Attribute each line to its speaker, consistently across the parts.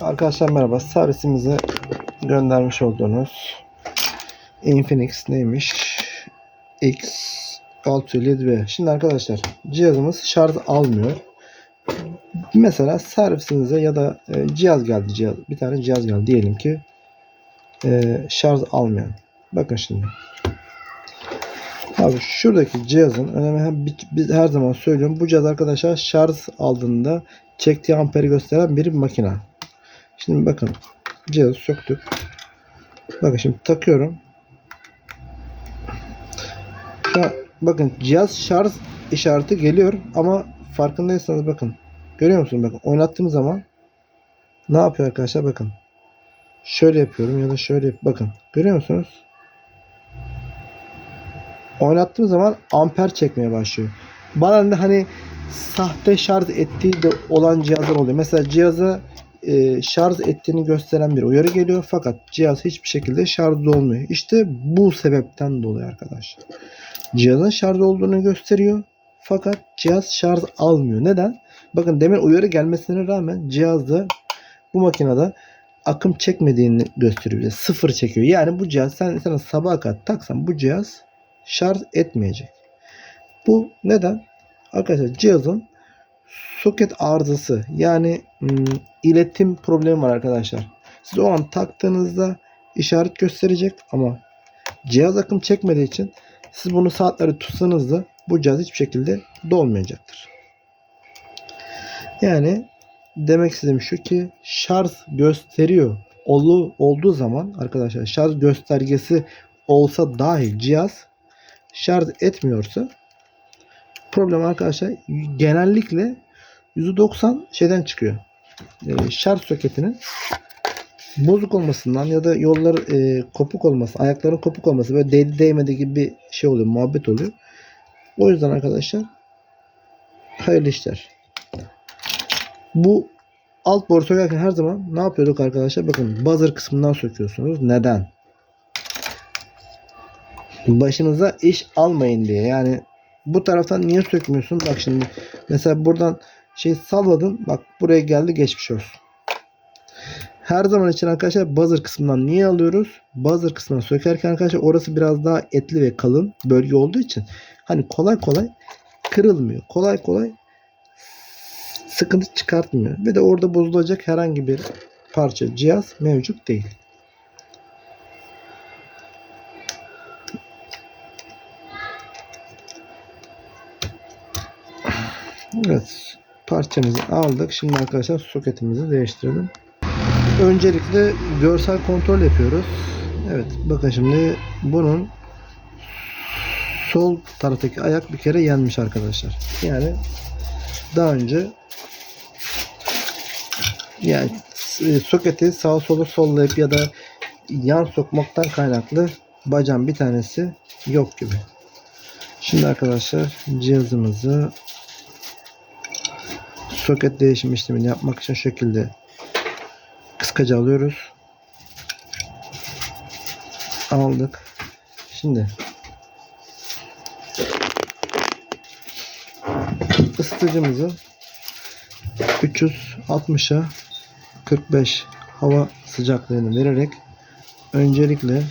Speaker 1: Arkadaşlar merhaba. Servisimize göndermiş olduğunuz Infinix neymiş? X 607B. Şimdi arkadaşlar cihazımız şarj almıyor. Mesela servisinize ya da e, cihaz geldi. Cihaz, bir tane cihaz geldi diyelim ki e, şarj almayan. Bakın şimdi. Abi şuradaki cihazın önemi biz- her zaman söylüyorum. Bu cihaz arkadaşlar şarj aldığında çektiği amperi gösteren bir makine. Şimdi bakın cihazı söktük. Bakın şimdi takıyorum. Şu bakın cihaz şarj işareti geliyor ama farkındaysanız bakın. Görüyor musunuz? Bakın oynattığım zaman ne yapıyor arkadaşlar? Bakın. Şöyle yapıyorum ya da şöyle bakın. Görüyor musunuz? Oynattığım zaman amper çekmeye başlıyor. Bazen de hani sahte şarj ettiği de olan cihazlar oluyor. Mesela cihaza e, şarj ettiğini gösteren bir uyarı geliyor fakat cihaz hiçbir şekilde şarj olmuyor. İşte bu sebepten dolayı arkadaşlar. Cihazın şarj olduğunu gösteriyor fakat cihaz şarj almıyor. Neden? Bakın demin uyarı gelmesine rağmen cihazda bu makinede akım çekmediğini gösteriyor. Sıfır çekiyor. Yani bu cihaz sen sana sabaha kadar taksan bu cihaz şarj etmeyecek. Bu neden? Arkadaşlar cihazın soket arızası yani ım, iletim problemi var arkadaşlar. Siz o an taktığınızda işaret gösterecek ama cihaz akım çekmediği için siz bunu saatleri tutsanız da bu cihaz hiçbir şekilde dolmayacaktır. Yani demek istediğim şu ki şarj gösteriyor olu, olduğu zaman arkadaşlar şarj göstergesi olsa dahi cihaz şarj etmiyorsa problem arkadaşlar genellikle %90 şeyden çıkıyor. Ee, şarj soketinin bozuk olmasından ya da yollar e, kopuk olması, ayakların kopuk olması böyle değdi değmedi gibi bir şey oluyor, muhabbet oluyor. O yüzden arkadaşlar hayırlı işler. Bu alt boru sökerken her zaman ne yapıyorduk arkadaşlar? Bakın buzzer kısmından söküyorsunuz. Neden? Başınıza iş almayın diye. Yani bu taraftan niye sökmüyorsun? Bak şimdi mesela buradan şey salladın. Bak buraya geldi geçmiş olsun. Her zaman için arkadaşlar buzzer kısmından niye alıyoruz? Buzzer kısmından sökerken arkadaşlar orası biraz daha etli ve kalın bölge olduğu için hani kolay kolay kırılmıyor. Kolay kolay sıkıntı çıkartmıyor. Ve de orada bozulacak herhangi bir parça cihaz mevcut değil. Evet. Parçamızı aldık. Şimdi arkadaşlar soketimizi değiştirelim. Öncelikle görsel kontrol yapıyoruz. Evet. Bakın şimdi bunun sol taraftaki ayak bir kere yanmış arkadaşlar. Yani daha önce yani e, soketi sağa sola sollayıp ya da yan sokmaktan kaynaklı bacağın bir tanesi yok gibi. Şimdi arkadaşlar cihazımızı soket değişim işlemini yapmak için şekilde kıskaca alıyoruz. Aldık. Şimdi ısıtıcımızı 360'a 45 hava sıcaklığını vererek öncelikle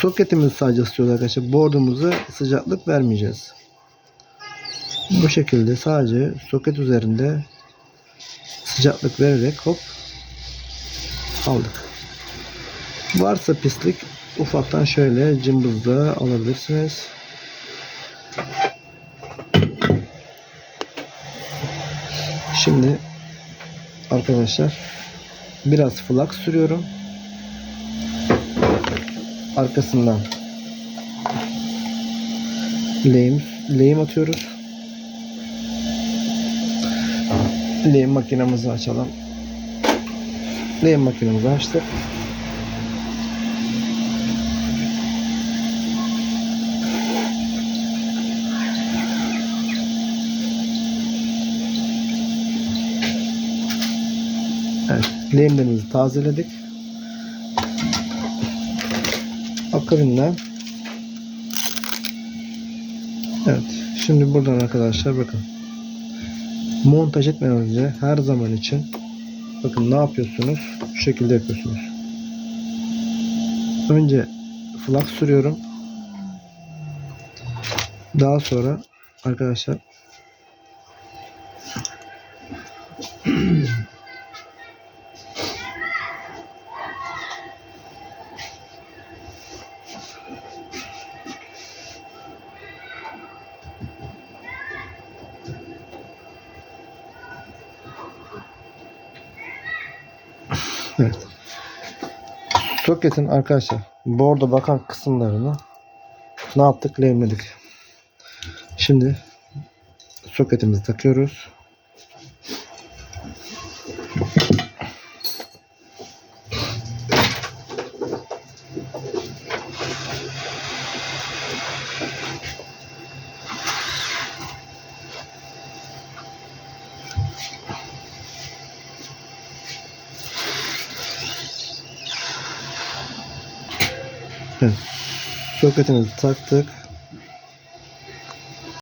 Speaker 1: soketimizi sadece ısıtıyoruz arkadaşlar. Board'umuza sıcaklık vermeyeceğiz. Bu şekilde sadece soket üzerinde sıcaklık vererek hop aldık. Varsa pislik ufaktan şöyle cımbızla alabilirsiniz. Şimdi arkadaşlar biraz flak sürüyorum. Arkasından lehim, lehim atıyoruz. Lehim makinemizi açalım. Lehim makinemizi açtık. Evet, lehimlerimizi tazeledik. Akabinde Evet, şimdi buradan arkadaşlar bakın. Montaj etmeden önce her zaman için bakın ne yapıyorsunuz? Şu şekilde yapıyorsunuz. Önce flux sürüyorum. Daha sonra arkadaşlar Evet. Soketin arkadaşlar borda bakan kısımlarını ne yaptık? Lehimledik. Şimdi soketimizi takıyoruz. Soketimizi taktık.